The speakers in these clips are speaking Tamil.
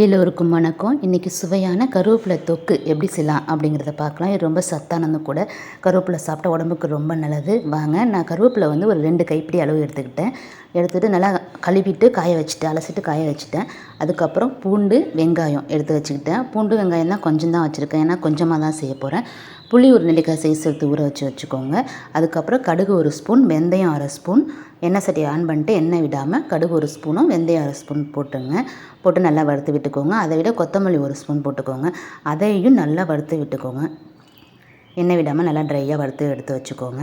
எல்லோருக்கும் வணக்கம். இன்றைக்கி சுவையான கருவேப்பிலை தொக்கு எப்படி செய்யலாம் அப்படிங்கிறத பார்க்கலாம். இது ரொம்ப சத்தானது கூட. கருவேப்பிலை சாப்பிட்டா உடம்புக்கு ரொம்ப நல்லது. வாங்க நான் கருவேப்பிலை வந்து ஒரு ரெண்டு கைப்பிடி அளவு எடுத்துக்கிட்டேன். எடுத்துகிட்டு நல்லா கழுவிட்டு காய வச்சுட்டேன் அலசிட்டு காய வச்சுட்டேன். அதுக்கப்புறம் பூண்டு வெங்காயம் எடுத்து வச்சுக்கிட்டேன். பூண்டு வெங்காயம் தான் கொஞ்சம் தான் வச்சுருக்கேன். ஏன்னா கொஞ்சமாக தான் செய்ய போகிறேன் புளி ஒரு நெல்லிக்காய் சைஸ் எடுத்து ஊற வச்சு வச்சுக்கோங்க. அதுக்கப்புறம் கடுகு ஒரு ஸ்பூன் வெந்தயம் அரை ஸ்பூன். எண்ணெய் சட்டியை ஆன் பண்ணிட்டு எண்ணெய் விடாமல் கடுகு ஒரு ஸ்பூனும் வெந்தயம் அரை ஸ்பூன் போட்டுங்க. போட்டு நல்லா வறுத்து விட்டுக்கோங்க. அதை விட கொத்தமல்லி ஒரு ஸ்பூன் போட்டுக்கோங்க. அதையும் நல்லா வறுத்து விட்டுக்கோங்க. எண்ணெய் விடாமல் நல்லா ட்ரையாக வறுத்து எடுத்து வச்சுக்கோங்க.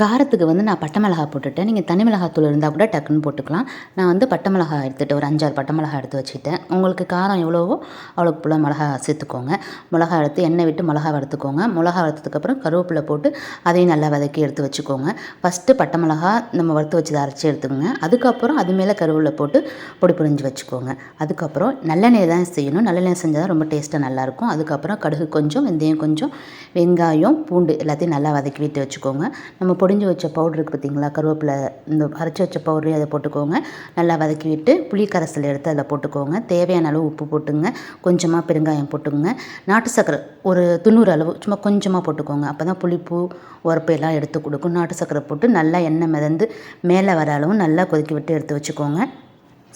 காரத்துக்கு வந்து நான் பட்டை மிளகா போட்டுட்டேன். நீங்கள் தனி மிளகாத்தூள் இருந்தால் கூட டக்குன்னு போட்டுக்கலாம். நான் வந்து பட்டை மிளகா எடுத்துகிட்டு ஒரு அஞ்சாறு பட்டை மிளகா எடுத்து வச்சுக்கிட்டேன். உங்களுக்கு காரம் எவ்வளவோ அவ்வளோ புள்ள மிளகா சேர்த்துக்கோங்க. மிளகா எடுத்து எண்ணெய் விட்டு மிளகா வறுத்துக்கோங்க. மிளகா வறுத்ததுக்கப்புறம் கருவேப்பிலை போட்டு அதையும் நல்லா வதக்கி எடுத்து வச்சுக்கோங்க. ஃபஸ்ட்டு பட்டை மிளகா நம்ம வறுத்து வச்சு அரைச்சி எடுத்துக்கோங்க. அதுக்கப்புறம் அது மேலே கருவேப்பிலை போட்டு பொடி புரிஞ்சு வச்சுக்கோங்க. அதுக்கப்புறம் நல்லெண்ணெய் தான் செய்யணும். நல்லெண்ணெய் செஞ்சால் தான் ரொம்ப டேஸ்ட்டாக நல்லாயிருக்கும் அதுக்கப்புறம் கடுகு கொஞ்சம் வெந்தயம் கொஞ்சம் வெங்காயம் பூண்டு எல்லாத்தையும் நல்லா வதக்கி விட்டு வச்சுக்கோங்க. நம்ம பொடிஞ்சு வச்ச பவுடர் இருக்குது பார்த்தீங்களா கருவேப்பிலை இந்த அரைச்சி வச்ச பவுடரையும் அதை போட்டுக்கோங்க. நல்லா வதக்கி விட்டு புளி கரைசல் எடுத்து அதில் போட்டுக்கோங்க. தேவையான அளவு உப்பு போட்டுங்க. கொஞ்சமாக பெருங்காயம் போட்டுக்கோங்க. நாட்டு சக்கரை ஒரு தொண்ணூறு அளவு சும்மா கொஞ்சமாக போட்டுக்கோங்க. அப்போ தான் புளிப்பு உரப்பு எல்லாம் எடுத்து கொடுக்கும். நாட்டு சர்க்கரை போட்டு நல்லா எண்ணெய் மிதந்து மேலே வர அளவும் நல்லா கொதிக்க விட்டு எடுத்து வச்சுக்கோங்க.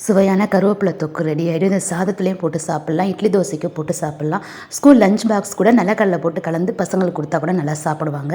சுவையான கருவேப்பிலை தொக்கு ரெடி ஆகிடும் இந்த சாதத்துலேயும் போட்டு சாப்பிட்லாம். இட்லி தோசைக்கு போட்டு சாப்பிட்லாம். ஸ்கூல் லஞ்ச் பாக்ஸ் கூட நிலக்கடலை போட்டு கலந்து பசங்களுக்கு கொடுத்தா கூட நல்லா சாப்பிடுவாங்க.